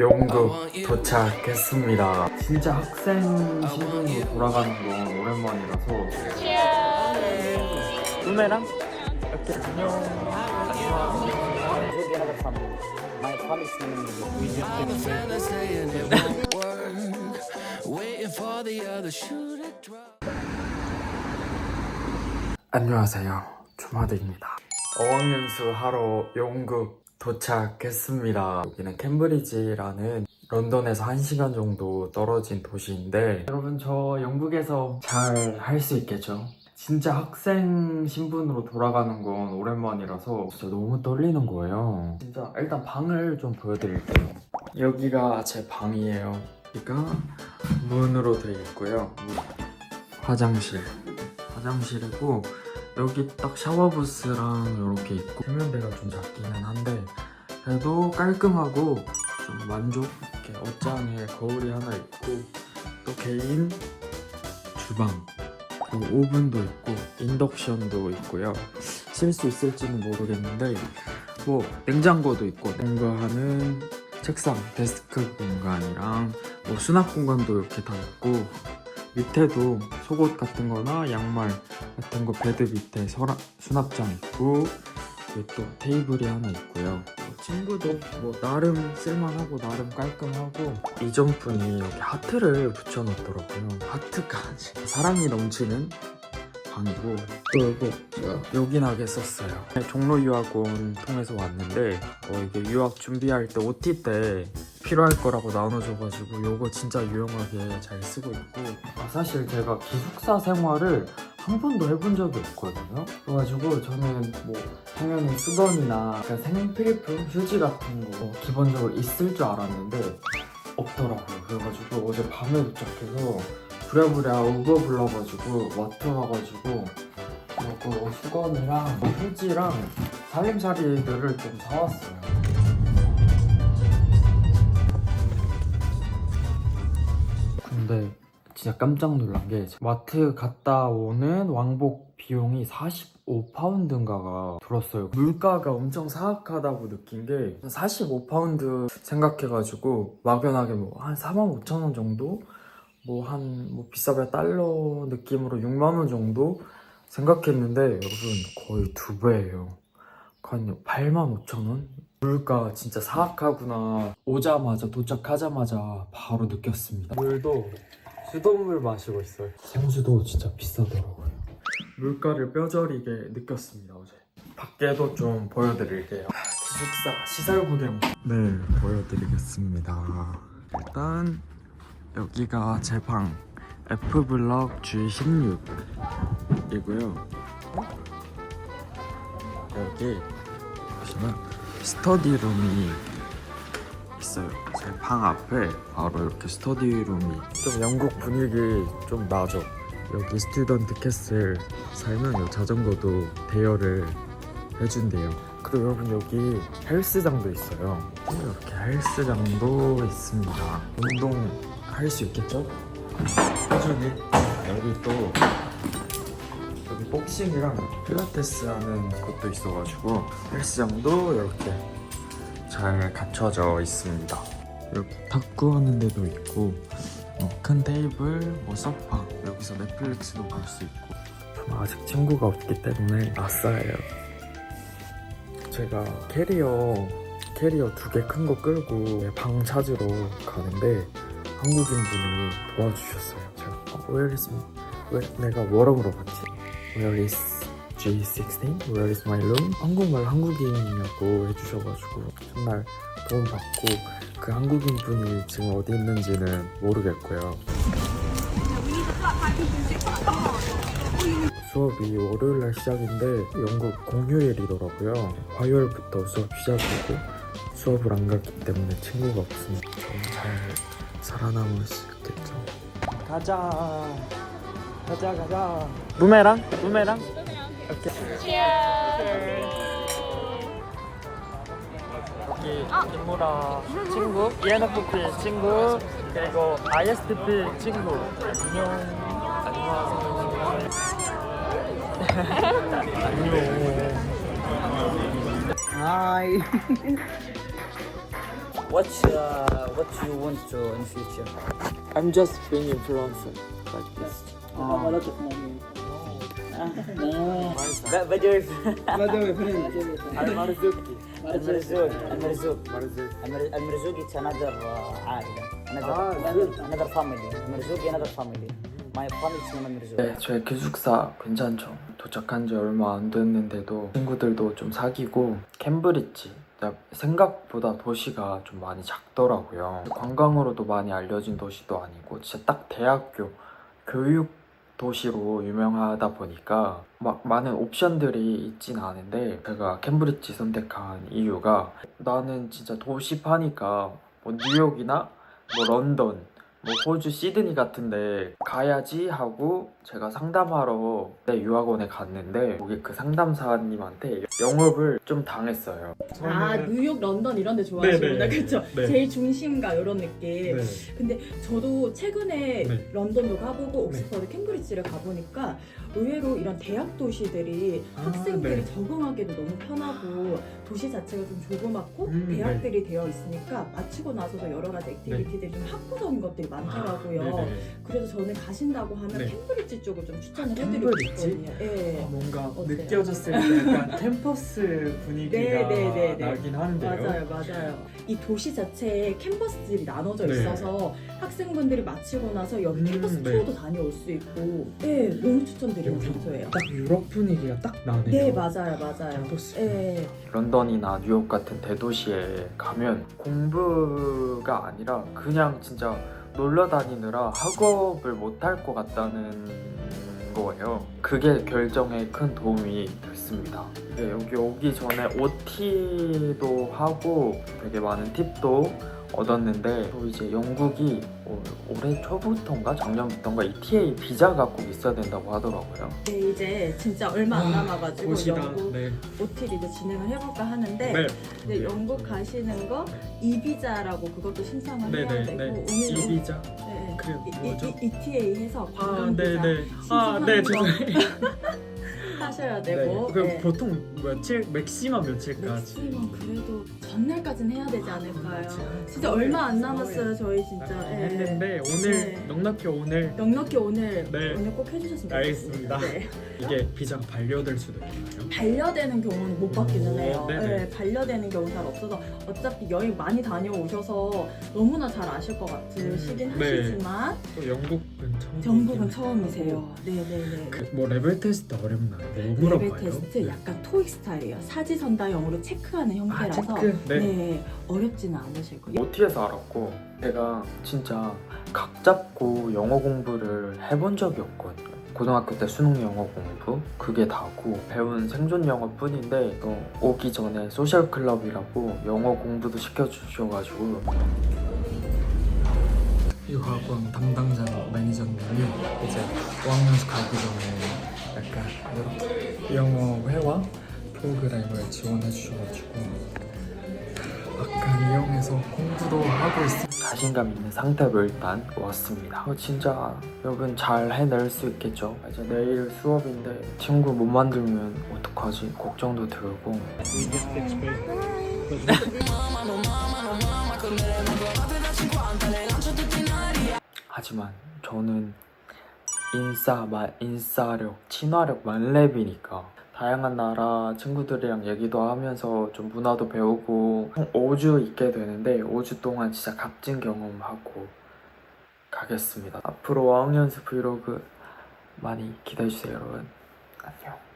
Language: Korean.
영국 도착했습니다. 진짜 학생 신분으로 돌아가는 건 오랜만이라서 이렇게 안녕 drop. 안녕하세요 주마드입니다. 어학연수 하러 영국 도착했습니다. 여기는 캠브리지라는 런던에서 1시간 정도 떨어진 도시인데 여러분 저 영국에서 잘 할 수 있겠죠? 진짜 학생 신분으로 돌아가는 건 오랜만이라서 진짜 너무 떨리는 거예요. 진짜 일단 방을 좀 보여드릴게요. 여기가 제 방이에요. 여기가 문으로 되어 있고요. 화장실. 화장실이고 여기 딱 샤워부스랑 이렇게 있고 세면대가 좀 작기는 한데 그래도 깔끔하고 좀 만족 이렇게 옷장에 거울이 하나 있고 또 개인 주방 그리고 오븐도 있고 인덕션도 있고요. 쓸 수 있을지는 모르겠는데 뭐 냉장고도 있고 냉거하는 책상 데스크 공간이랑 뭐 수납 공간도 이렇게 다 있고 밑에도 속옷 같은 거나 양말 같은 거 베드 밑에 서랍, 수납장 있고 또 테이블이 하나 있고요. 뭐 친구도 뭐 나름 쓸만하고 나름 깔끔하고 이전분이 여기 하트를 붙여놨더라고요. 하트가 진짜 사랑이 넘치는 방이고 또 제가 요긴하게 썼어요. 종로 유학원 통해서 왔는데 어, 이게 유학 준비할 때 OT 때 필요할 거라고 나눠줘가지고 요거 진짜 유용하게 잘 쓰고 있고. 아, 사실 제가 기숙사 생활을 한 번도 해본 적이 없거든요. 그래가지고 저는 뭐 당연히 수건이나 그냥 생필품 휴지 같은 거 기본적으로 있을 줄 알았는데 없더라고요. 그래가지고 어제 밤에 도착해서 부랴부랴 우버 불러가지고 마트 와가지고 요거 수건이랑 뭐 휴지랑 살림살이들을 좀 사왔어요. 근데 진짜 깜짝 놀란 게 마트 갔다 오는 왕복 비용이 45파운드인가가 들었어요. 물가가 엄청 사악하다고 느낀 게 45파운드 생각해가지고 막연하게 뭐 한 4만 5천 원 정도? 뭐 한뭐 비싸면 달러 느낌으로 6만 원 정도 생각했는데 여러분 거의 두 배예요. 한 8만 5천 원? 물가 진짜 사악하구나. 오자마자 도착하자마자 바로 느꼈습니다. 물도 수돗물 마시고 있어요. 생수도 진짜 비싸더라고요. 물가를 뼈저리게 느꼈습니다 어제. 밖에도 좀 보여드릴게요. 기숙사 시설 구경. 네, 보여드리겠습니다. 일단 여기가 제 방 F 블럭 G16이고요. 여기 보시면 스터디룸이 있어요. 제방 앞에 바로 이렇게 스터디룸이 좀 영국 분위기 좀 나죠. 여기 스튜던트 캐슬 살면 요 자전거도 대여를 해준대요. 그리고 여러분 여기 헬스장도 있어요. 이렇게 헬스장도 있습니다. 운동 할 수 있겠죠? 꾸준히 여기 또 여기 복싱이랑 필라테스 하는 것도 있어가지고 헬스장도 이렇게 잘 갖춰져 있습니다. 이렇게 탁구 하는 데도 있고 어, 큰 테이블, 뭐 소파 여기서 넷플릭스도 볼 수 있고 아직 친구가 없기 때문에 아싸예요. 제가 캐리어 캐리어 두 개 큰 거 끌고 방 찾으러 가는데 한국인 분이 도와주셨어요. 제가 어, Where is where, 내가 뭐라고 물어봤지? Where is G16? Where is my room? 한국말 한국인이냐고 해주셔가지고 정말 도움 받고 그 한국인 분이 지금 어디 있는지는 모르겠고요. 수업이 월요일 날 시작인데 영국 공휴일이더라고요. 화요일부터 수업 시작이고 수업을 안 갔기 때문에 친구가 없으니까 잘 살아남을 수 있겠죠. 가자. 가자 가자. 부메랑? 부메랑? 오케이. 여기 김무라 친구, ENFP 친구, 그리고 ISTP 친구. 안녕. 안녕하세요. 안녕. Hi. What uh, what you want to in future? I'm just being influencer like this. Ah. But but you're Marzuki. المرزوق المرزوق Marzuki. المر- المرزوق it's another uh, عائلة another Ah, good. another family المرزوق another family my family is named المرزوق 네, 저희 기숙사 괜찮죠? 도착한 지 얼마 안 됐는데도 친구들도 좀 사귀고 캠브리지 진짜 생각보다 도시가 좀 많이 작더라고요. 관광으로도 많이 알려진 도시도 아니고 진짜 딱 대학교 교육 도시로 유명하다 보니까 막 많은 옵션들이 있진 않은데 제가 캠브리지 선택한 이유가 나는 진짜 도시 파니까 뭐 뉴욕이나 뭐 런던 뭐 호주 시드니 같은데 가야지 하고 제가 상담하러 내 유학원에 갔는데 거기 그 상담사님한테 영업을 좀 당했어요. 아 뉴욕, 런던 이런 데 좋아하시구나 네네. 그쵸? 네. 제일 중심가 이런 느낌 근데 저도 최근에 네. 런던도 가보고 옥스퍼드, 캠브리지를 가보니까 의외로 이런 대학 도시들이 아, 학생들이 네. 적응하기도 너무 편하고 도시 자체가 좀 조그맣고 음, 대학들이 되어 있으니까 마치고 나서도 여러 가지 액티비티들이 좀 학구적인 것들이 많더라고요 네. 아, 그래서 저는 가신다고 하면 네. 캠브리지 쪽을 좀 추천을 해드리고 캠브리지? 있거든요 예. 아, 뭔가 어때요? 느껴졌을 때 약간 캠퍼스 분위기가 네, 네, 네, 네. 나긴 한데요. 맞아요, 맞아요. 이 도시 자체에 캠퍼스들이 나눠져 네. 있어서 학생분들이 마치고 나서 여기 음, 캠퍼스 네. 투어도 다녀올 수 있고, 네, 너무 추천드리는 여기 장소예요. 딱 유럽 분위기가 딱 나네요. 네, 맞아요, 맞아요. 캠퍼스. 네, 런던이나 뉴욕 같은 대도시에 가면 공부가 아니라 그냥 진짜 놀러 다니느라 학업을 못 할 것 같다는 거예요. 그게 결정에 큰 도움이 됐습니다. 이게 여기 오기 전에 OT도 하고 되게 많은 팁도 얻었는데 또 이제 영국이 올- 올해 초부터인가 작년부터인가 ETA 비자가 꼭 있어야 된다고 하더라고요. 네, 이제 진짜 얼마 안 남아가지고 영국 네. OT리도 진행을 해볼까 하는데, 네, 영국 가시는 거 이비자라고 그것도 신청을 해야 되고, 오늘 비자. 네, 그게 이- 뭐죠? 이- ETA 해서 아, 관광 비자 네네. 아, 네, 신청하는 거 죄송해요. 하셔야 되고, 그 네. 보통 며칠, 맥시멈 며칠까지? 맥시멈 그래도 전날까지는 해야 되지 않을까요? 진짜 오늘 얼마 안 남았어요 저희 진짜 아, 예. 했는데 오늘 네. 넉넉히 오늘 넉넉히 오늘 네. 오늘 꼭 해주셨으면 알겠습니다. 좋겠습니다. 네. 이게 비자가 반려될 수도 있나요? 반려되는 경우는 못 받기는 오, 해요. 네네. 네, 반려되는 경우 잘 없어서 어차피 여행 많이 다녀오셔서 너무나 잘 아실 것 같으시긴 네. 하시지만 또 영국은 처음. 전국은 처음이세요. 네네네. 그뭐 레벨 테스트 어렵나요? 뭐 레벨 물어봐요? 테스트 약간 토익 스타일이에요. 사지선다형으로 체크하는 아, 형태라서 체크. 네. 네, 어렵지는 않으실 거예요. OT에서 알았고 제가 진짜 각 잡고 영어 공부를 해본 적이 없거든요. 고등학교 때 수능 영어 공부 그게 다고 배운 생존 영어 뿐인데 또 오기 전에 소셜 클럽이라고 영어 공부도 시켜주셔가지고 이 학원 담당자 매니저님이 이제 5학년수 가기 전에 약간 영어 회화 프로그램을 지원해 주셔가지고 약간 이용해서 공부도 하고 있습니다. 자신감 있는 상태로 일단 왔습니다. 어, 진짜 여러분 잘 해낼 수 있겠죠? 이제 내일 수업인데 친구 못 만들면 어떡하지? 걱정도 들고 하지만 저는 인싸, 마, 인싸력, 친화력 만렙이니까 다양한 나라 친구들이랑 얘기도 하면서 좀 문화도 배우고 총 5주 있게 되는데 5주 동안 진짜 값진 경험하고 가겠습니다. 앞으로 어학연수 브이로그 많이 기대해주세요 여러분. 안녕.